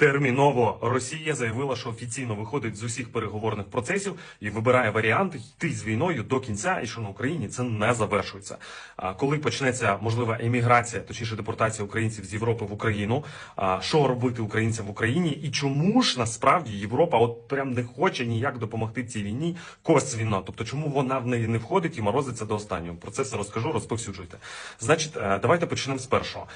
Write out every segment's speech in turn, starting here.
Терміново Росія заявила, що офіційно виходить з усіх переговорних процесів і вибирає варіант йти з війною до кінця, і що на Україні це не завершується. А коли почнеться можлива еміграція, точніше депортація українців з Європи в Україну, що робити українцям в Україні, і чому ж насправді Європа от прям не хоче ніяк допомогти цій війні косвіно, тобто чому вона в неї не входить і морозиться до останнього. Про це все розкажу, розповсюджуйте. Значить, е, давайте почнемо з першого.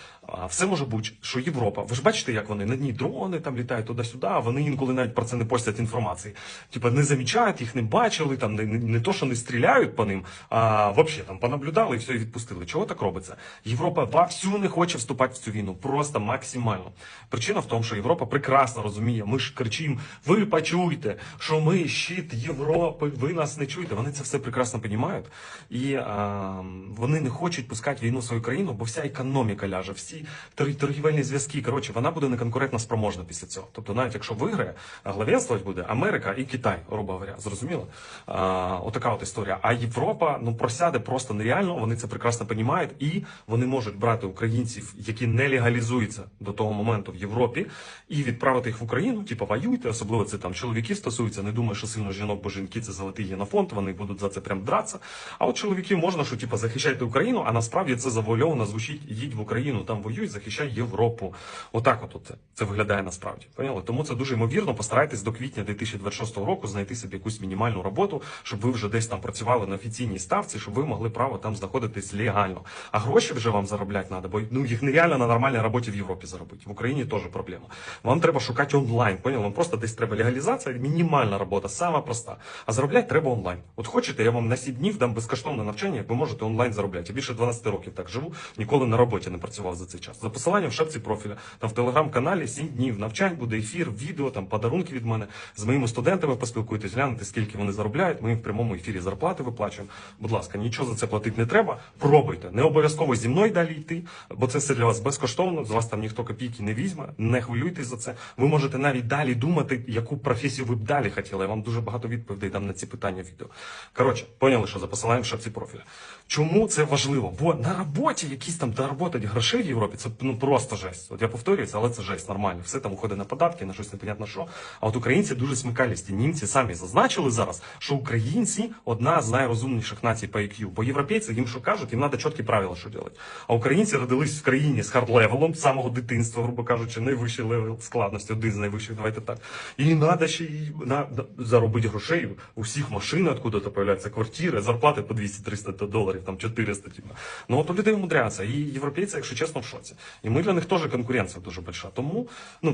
Все може бути, що Європа, ви ж бачите, як вони на дні дрони там літають туди-сюди, а вони інколи навіть про це не постять інформації. Типа не замічають, їх не бачили, там не, не, то, що не стріляють по ним, а взагалі там понаблюдали і все і відпустили. Чого так робиться? Європа вовсю не хоче вступати в цю війну, просто максимально. Причина в тому, що Європа прекрасно розуміє. Ми ж кричимо: ви почуйте, що ми щит Європи, ви нас не чуєте. Вони це все прекрасно розуміють. І а, вони не хочуть пускати війну в свою країну, бо вся економіка ляже, всі тор- торгівельні зв'язки. Коротше, вона буде неконкурентно спроможна після цього. Тобто, навіть якщо виграє, главенствувати буде Америка і Китай, грубо говоря. Зрозуміло? А, отака от історія. А Європа ну просяде просто нереально. Вони це прекрасно розуміють, і вони можуть брати українців, які не легалізуються до того моменту в Європі, і відправити їх в Україну. Типу, воюйте, особливо це там чоловіків стосується. Не думаю, що сильно жінок, бо жінки це золотий генофонд, вони будуть за це прям дратися. А от чоловіків можна, що типу, захищайте Україну, а насправді це завуальовано звучить їдь в Україну, там воюй, захищай Європу. Отак, от, от це, це виглядає насправді. Поняли? Тому це дуже ймовірно. Постарайтесь до квітня 2026 року знайти собі якусь мінімальну роботу, щоб ви вже десь там працювали на офіційній ставці, щоб ви могли право там знаходитись легально. А гроші вже вам заробляти треба, бо ну їх нереально на нормальній роботі в Європі заробити. В Україні теж проблема. Вам треба шукати онлайн. Поняли? Вам просто десь треба легалізація, мінімальна робота, сама проста. А заробляти треба онлайн. От хочете, я вам на 7 днів дам безкоштовне навчання, як ви можете онлайн заробляти. Я більше 12 років так живу, ніколи на роботі не працював за цей час. За посиланням в шапці профіля, там в телеграм-каналі 7 днів навчань, буде ефір, відео, там подарунки від мене. З моїми студентами поспілкуйтесь, глянете, скільки вони заробляють. Ми в прямому ефірі зарплати виплачуємо. Будь ласка, нічого за це платити не треба. Пробуйте. Не обов'язково зі мною далі йти, бо це все для вас безкоштовно. З вас там ніхто копійки не візьме. Не хвилюйтесь за це. Ви можете навіть далі думати, яку професію ви б далі хотіли. Я вам дуже багато відповідей дам на ці питання відео. Коротше, поняли, що за посиланням в шапці профіля. Чому це важливо? Бо на роботі якісь там заробити грошей в Європі, це ну просто жесть. От я повторююся, але це жесть нормально. Все там уходить на податки, на щось непонятно що. А от українці дуже смикалісті. Німці самі зазначили зараз, що українці одна з найрозумніших націй по IQ. Бо європейці їм що кажуть, їм треба чіткі правила, що робити. А українці родились в країні з хард-левелом, з самого дитинства, грубо кажучи, найвищий левел складності, один з найвищих, давайте так. І треба ще й на, заробити грошей. У всіх машин откуда-то появляються квартири, зарплати по 200-300 доларів, там 400, типу. Ну от у людей умудряться. І європейці, якщо чесно, в шоці. І ми для них теж конкуренція дуже большая. Тому, ну,